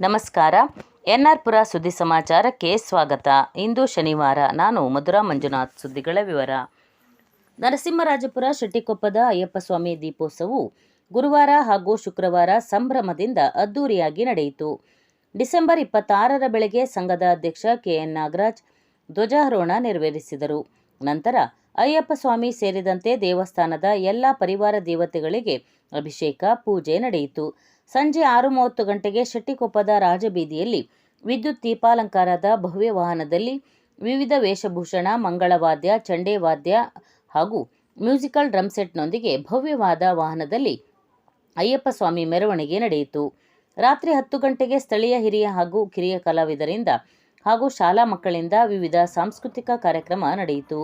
ನಮಸ್ಕಾರ. N R ಪುರ ಸುದ್ದಿ ಸಮಾಚಾರಕ್ಕೆ ಸ್ವಾಗತ. ಇಂದು ಶನಿವಾರ. ನಾನು ಮಧುರಾ ಮಂಜುನಾಥ್. ಸುದ್ದಿಗಳ ವಿವರ. ನರಸಿಂಹರಾಜಪುರ ಶೆಟ್ಟಿಕೊಪ್ಪದ ಅಯ್ಯಪ್ಪಸ್ವಾಮಿ ದೀಪೋತ್ಸವವು ಗುರುವಾರ ಹಾಗೂ ಶುಕ್ರವಾರ ಸಂಭ್ರಮದಿಂದ ಅದ್ದೂರಿಯಾಗಿ ನಡೆಯಿತು. ಡಿಸೆಂಬರ್ ಇಪ್ಪತ್ತಾರರ ಬೆಳಗ್ಗೆ ಸಂಘದ ಅಧ್ಯಕ್ಷ ಕೆಎನ್ ನಾಗರಾಜ್ ಧ್ವಜಾರೋಹಣ ನೆರವೇರಿಸಿದರು. ನಂತರ ಅಯ್ಯಪ್ಪಸ್ವಾಮಿ ಸೇರಿದಂತೆ ದೇವಸ್ಥಾನದ ಎಲ್ಲ ಪರಿವಾರ ದೇವತೆಗಳಿಗೆ ಅಭಿಷೇಕ, ಪೂಜೆ ನಡೆಯಿತು. ಸಂಜೆ ಆರು ಮೂವತ್ತು ಗಂಟೆಗೆ ಶೆಟ್ಟಿಕೊಪ್ಪದ ರಾಜಬೀದಿಯಲ್ಲಿ ವಿದ್ಯುತ್ ದೀಪಾಲಂಕಾರದ ಭವ್ಯ ವಾಹನದಲ್ಲಿ ವಿವಿಧ ವೇಷಭೂಷಣ, ಮಂಗಳವಾದ್ಯ ಚಂಡೆ ವಾದ್ಯ ಹಾಗೂ ಮ್ಯೂಸಿಕಲ್ ಡ್ರಮ್ ಸೆಟ್ನೊಂದಿಗೆ ಭವ್ಯವಾದ ವಾಹನದಲ್ಲಿ ಅಯ್ಯಪ್ಪ ಸ್ವಾಮಿ ಮೆರವಣಿಗೆ ನಡೆಯಿತು. ರಾತ್ರಿ ಹತ್ತು ಗಂಟೆಗೆ ಸ್ಥಳೀಯ ಹಿರಿಯ ಹಾಗೂ ಕಿರಿಯ ಕಲಾವಿದರಿಂದ ಹಾಗೂ ಶಾಲಾ ಮಕ್ಕಳಿಂದ ವಿವಿಧ ಸಾಂಸ್ಕೃತಿಕ ಕಾರ್ಯಕ್ರಮ ನಡೆಯಿತು.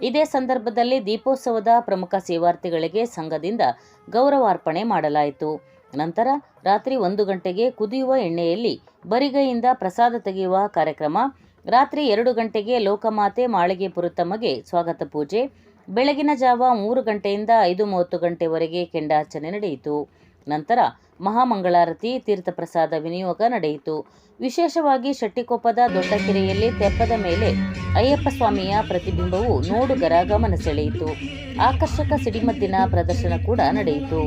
ಇದೇ ಸಂದರ್ಭದಲ್ಲಿ ದೀಪೋತ್ಸವದ ಪ್ರಮುಖ ಸೇವಾರ್ಥಿಗಳಿಗೆ ಸಂಘದಿಂದ ಗೌರವಾರ್ಪಣೆ ಮಾಡಲಾಯಿತು. ನಂತರ ರಾತ್ರಿ ಒಂದು ಗಂಟೆಗೆ ಕುದಿಯುವ ಎಣ್ಣೆಯಲ್ಲಿ ಬರಿಗೈಯಿಂದ ಪ್ರಸಾದ ತೆಗೆಯುವ ಕಾರ್ಯಕ್ರಮ, ರಾತ್ರಿ ಎರಡು ಗಂಟೆಗೆ ಲೋಕಮಾತೆ ಮಾಳಿಗೆ ಪುರುತಮ್ಮಗೆ ಸ್ವಾಗತ ಪೂಜೆ, ಬೆಳಗಿನ ಜಾವ ಮೂರು ಗಂಟೆಯಿಂದ ಐದು ಮೂವತ್ತು ಗಂಟೆವರೆಗೆ ಕೆಂಡಾರ್ಚನೆ ನಡೆಯಿತು. ನಂತರ ಮಹಾಮಂಗಳಾರತಿ, ತೀರ್ಥಪ್ರಸಾದ ವಿನಿಯೋಗ ನಡೆಯಿತು. ವಿಶೇಷವಾಗಿ ಶೆಟ್ಟಿಕೊಪ್ಪದ ದೊಡ್ಡಕೆರೆಯಲ್ಲಿ ತೆಪ್ಪದ ಮೇಲೆ ಅಯ್ಯಪ್ಪ ಸ್ವಾಮಿಯ ಪ್ರತಿಬಿಂಬವು ನೋಡುಗರ ಗಮನ ಸೆಳೆಯಿತು. ಆಕರ್ಷಕ ಸಿಡಿಮದ್ದಿನ ಪ್ರದರ್ಶನ ಕೂಡ ನಡೆಯಿತು.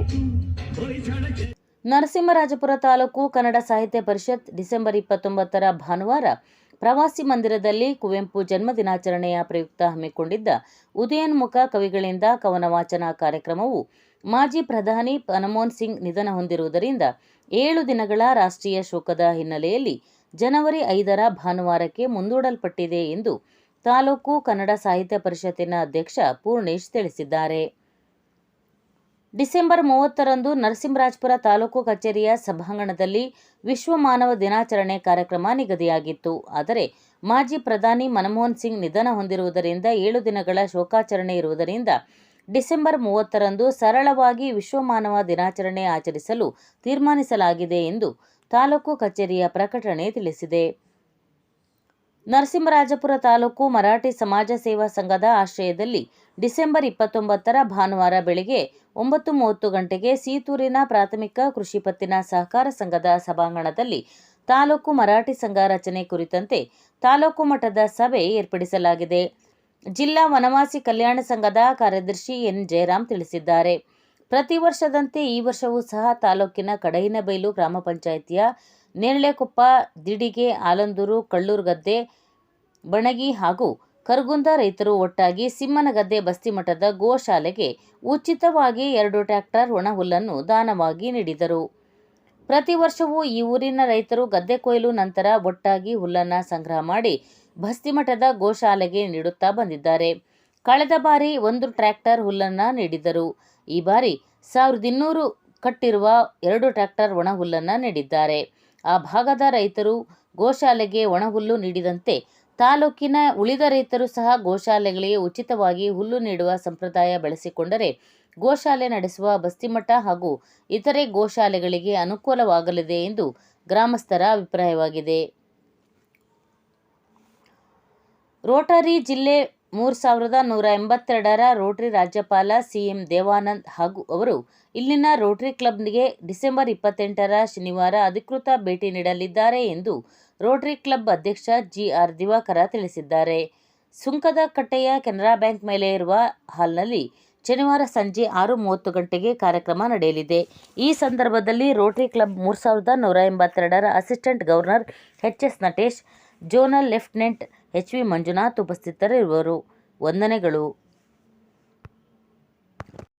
ನರಸಿಂಹರಾಜಪುರ ತಾಲೂಕು ಕನ್ನಡ ಸಾಹಿತ್ಯ ಪರಿಷತ್ ಡಿಸೆಂಬರ್ ಇಪ್ಪತ್ತೊಂಬತ್ತರ ಭಾನುವಾರ ಪ್ರವಾಸಿ ಮಂದಿರದಲ್ಲಿ ಕುವೆಂಪು ಜನ್ಮ ದಿನಾಚರಣೆಯ ಪ್ರಯುಕ್ತ ಹಮ್ಮಿಕೊಂಡಿದ್ದ ಉದಯೋನ್ಮುಖ ಕವಿಗಳಿಂದ ಕವನ ವಾಚನ ಕಾರ್ಯಕ್ರಮವು ಮಾಜಿ ಪ್ರಧಾನಿ ಮನಮೋಹನ್ ಸಿಂಗ್ ನಿಧನ ಹೊಂದಿರುವುದರಿಂದ ಏಳು ದಿನಗಳ ರಾಷ್ಟ್ರೀಯ ಶೋಕದ ಹಿನ್ನೆಲೆಯಲ್ಲಿ ಜನವರಿ ಐದರ ಭಾನುವಾರಕ್ಕೆ ಮುಂದೂಡಲ್ಪಟ್ಟಿದೆ ಎಂದು ತಾಲೂಕು ಕನ್ನಡ ಸಾಹಿತ್ಯ ಪರಿಷತ್ತಿನ ಅಧ್ಯಕ್ಷ ಪೂರ್ಣೇಶ್ ತಿಳಿಸಿದ್ದಾರೆ. ಡಿಸೆಂಬರ್ ಮೂವತ್ತರಂದು ನರಸಿಂಹರಾಜಪುರ ತಾಲೂಕು ಕಚೇರಿಯ ಸಭಾಂಗಣದಲ್ಲಿ ವಿಶ್ವ ಮಾನವ ದಿನಾಚರಣೆ ಕಾರ್ಯಕ್ರಮ ನಿಗದಿಯಾಗಿತ್ತು. ಆದರೆ ಮಾಜಿ ಪ್ರಧಾನಿ ಮನಮೋಹನ್ ಸಿಂಗ್ ನಿಧನ ಹೊಂದಿರುವುದರಿಂದ ಏಳು ದಿನಗಳ ಶೋಕಾಚರಣೆ ಇರುವುದರಿಂದ ಡಿಸೆಂಬರ್ ಮೂವತ್ತರಂದು ಸರಳವಾಗಿ ವಿಶ್ವ ಮಾನವ ದಿನಾಚರಣೆ ಆಚರಿಸಲು ತೀರ್ಮಾನಿಸಲಾಗಿದೆ ಎಂದು ತಾಲೂಕು ಕಚೇರಿಯ ಪ್ರಕಟಣೆ ತಿಳಿಸಿದೆ. ನರಸಿಂಹರಾಜಪುರ ತಾಲೂಕು ಮರಾಠಿ ಸಮಾಜ ಸೇವಾ ಸಂಘದ ಆಶ್ರಯದಲ್ಲಿ ಡಿಸೆಂಬರ್ ಇಪ್ಪತ್ತೊಂಬತ್ತರ ಭಾನುವಾರ ಬೆಳಗ್ಗೆ ಒಂಬತ್ತು ಮೂವತ್ತು ಗಂಟೆಗೆ ಸೀತೂರಿನ ಪ್ರಾಥಮಿಕ ಕೃಷಿ ಪತ್ತಿನ ಸಹಕಾರ ಸಂಘದ ಸಭಾಂಗಣದಲ್ಲಿ ತಾಲೂಕು ಮರಾಠಿ ಸಂಘ ರಚನೆ ಕುರಿತಂತೆ ತಾಲೂಕು ಮಟ್ಟದ ಸಭೆ ಏರ್ಪಡಿಸಲಾಗಿದೆ. ಜಿಲ್ಲಾ ವನವಾಸಿ ಕಲ್ಯಾಣ ಸಂಘದ ಕಾರ್ಯದರ್ಶಿ ಎನ್ ಜಯರಾಮ್ ತಿಳಿಸಿದ್ದಾರೆ. ಪ್ರತಿ ವರ್ಷದಂತೆ ಈ ವರ್ಷವೂ ಸಹ ತಾಲೂಕಿನ ಕಡಹಿನಬೈಲು ಗ್ರಾಮ ಪಂಚಾಯಿತಿಯ ನೇರಳೆಕೊಪ್ಪ, ದಿಡಿಗೆ, ಆಲಂದೂರು, ಕಳ್ಳೂರುಗದ್ದೆ, ಬಣಗಿ ಹಾಗೂ ಕರಗುಂದ ರೈತರು ಒಟ್ಟಾಗಿ ಸಿಮ್ಮನಗದ್ದೆ ಬಸ್ತಿಮಠದ ಗೋಶಾಲೆಗೆ ಉಚಿತವಾಗಿ ಎರಡು ಟ್ರ್ಯಾಕ್ಟರ್ ಒಣಹುಲ್ಲನ್ನು ದಾನವಾಗಿ ನೀಡಿದರು. ಪ್ರತಿ ವರ್ಷವೂ ಈ ಊರಿನ ರೈತರು ಗದ್ದೆ ಕೊಯ್ಲು ನಂತರ ಒಟ್ಟಾಗಿ ಹುಲ್ಲನ್ನು ಸಂಗ್ರಹ ಮಾಡಿ ಬಸ್ತಿಮಠದ ಗೋಶಾಲೆಗೆ ನೀಡುತ್ತಾ ಬಂದಿದ್ದಾರೆ. ಕಳೆದ ಬಾರಿ ಒಂದು ಟ್ರ್ಯಾಕ್ಟರ್ ಹುಲ್ಲನ್ನು ನೀಡಿದರು. ಈ ಬಾರಿ ಸಾವಿರದ ಇನ್ನೂರು ಕಟ್ಟಿರುವ ಎರಡು ಟ್ರ್ಯಾಕ್ಟರ್ ಒಣಹುಲ್ಲನ್ನು ನೀಡಿದ್ದಾರೆ. ಆ ಭಾಗದ ರೈತರು ಗೋಶಾಲೆಗೆ ಒಣಹುಲ್ಲು ನೀಡಿದಂತೆ ತಾಲೂಕಿನ ಉಳಿದ ರೈತರು ಸಹ ಗೋಶಾಲೆಗಳಿಗೆ ಉಚಿತವಾಗಿ ಹುಲ್ಲು ನೀಡುವ ಸಂಪ್ರದಾಯ ಬೆಳೆಸಿಕೊಂಡರೆ ಗೋಶಾಲೆ ನಡೆಸುವ ಬಸ್ತಿಮಠ ಹಾಗೂ ಇತರೆ ಗೋಶಾಲೆಗಳಿಗೆ ಅನುಕೂಲವಾಗಲಿದೆ ಎಂದು ಗ್ರಾಮಸ್ಥರ ಅಭಿಪ್ರಾಯವಾಗಿದೆ. ರೋಟರಿ ಜಿಲ್ಲೆ ಮೂರು ಸಾವಿರದ ನೂರ ಎಂಬತ್ತೆರಡರ ರೋಟರಿ ರಾಜ್ಯಪಾಲ ಸಿ ಎಂ ದೇವಾನಂದ್ ಹಾಗೂ ಅವರು ಇಲ್ಲಿನ ರೋಟರಿ ಕ್ಲಬ್ಗೆ ಡಿಸೆಂಬರ್ ಇಪ್ಪತ್ತೆಂಟರ ಶನಿವಾರ ಅಧಿಕೃತ ಭೇಟಿ ನೀಡಲಿದ್ದಾರೆ ಎಂದು ರೋಟರಿ ಕ್ಲಬ್ ಅಧ್ಯಕ್ಷ ಜಿಆರ್ ದಿವಾಕರ ತಿಳಿಸಿದ್ದಾರೆ. ಸುಂಕದ ಕಟ್ಟೆಯ ಕೆನರಾ ಬ್ಯಾಂಕ್ ಮೇಲೆ ಇರುವ ಹಾಲ್ನಲ್ಲಿ ಶನಿವಾರ ಸಂಜೆ ಆರು ಮೂವತ್ತು ಗಂಟೆಗೆ ಕಾರ್ಯಕ್ರಮ ನಡೆಯಲಿದೆ. ಈ ಸಂದರ್ಭದಲ್ಲಿ ರೋಟರಿ ಕ್ಲಬ್ ಮೂರು ಸಾವಿರದ ನೂರ ಎಂಬತ್ತೆರಡರ assistant governor H S Natesh, zonal lieutenant H V Manjunath ಉಪಸ್ಥಿತರಿರುವರು. ವಂದನೆಗಳು.